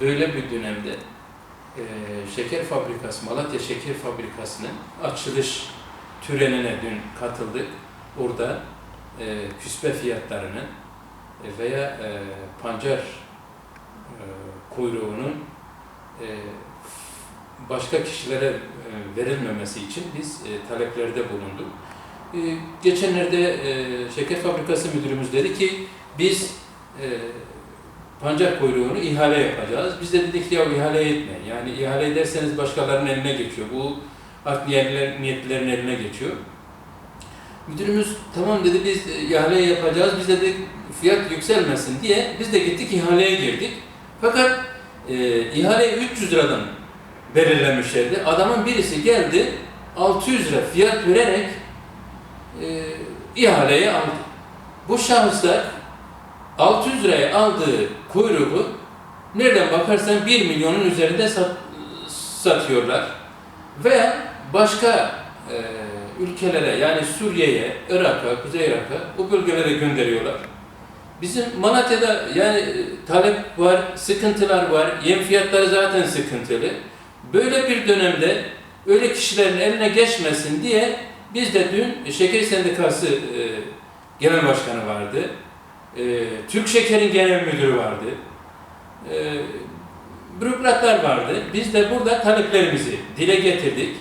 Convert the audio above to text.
Böyle bir dönemde e, şeker fabrikası, Malatya Şeker Fabrikası'nın açılış törenine dün katıldık. Orada e, küspe fiyatlarının e, veya e, pancar e, kuyruğunun e, başka kişilere e, verilmemesi için biz e, taleplerde bulunduk. E, geçenlerde e, şeker fabrikası müdürümüz dedi ki biz e, pancar kuyruğunu ihale yapacağız. Biz de dedik ya ihale etme. Yani ihale ederseniz başkalarının eline geçiyor. Bu art niyetliler, niyetlilerin eline geçiyor. Müdürümüz tamam dedi biz e, ihale yapacağız. Biz dedik fiyat yükselmesin diye biz de gittik ihaleye girdik. Fakat e, ihaleyi 300 liradan belirlemişlerdi. Adamın birisi geldi 600 lira fiyat vererek e, ihaleyi aldı. Bu şahıslar 600 liraya aldığı kuyruğu nereden bakarsan 1 milyonun üzerinde sat, satıyorlar. Veya başka e, ülkelere yani Suriye'ye, Irak'a, Kuzey Irak'a bu bölgelere gönderiyorlar. Bizim Malatya'da yani e, talep var, sıkıntılar var, yem fiyatları zaten sıkıntılı. Böyle bir dönemde öyle kişilerin eline geçmesin diye biz de dün Şeker Sendikası e, Genel Başkanı vardı. E, Türk Şeker'in genel müdürü vardı. E, bürokratlar vardı. Biz de burada taleplerimizi dile getirdik.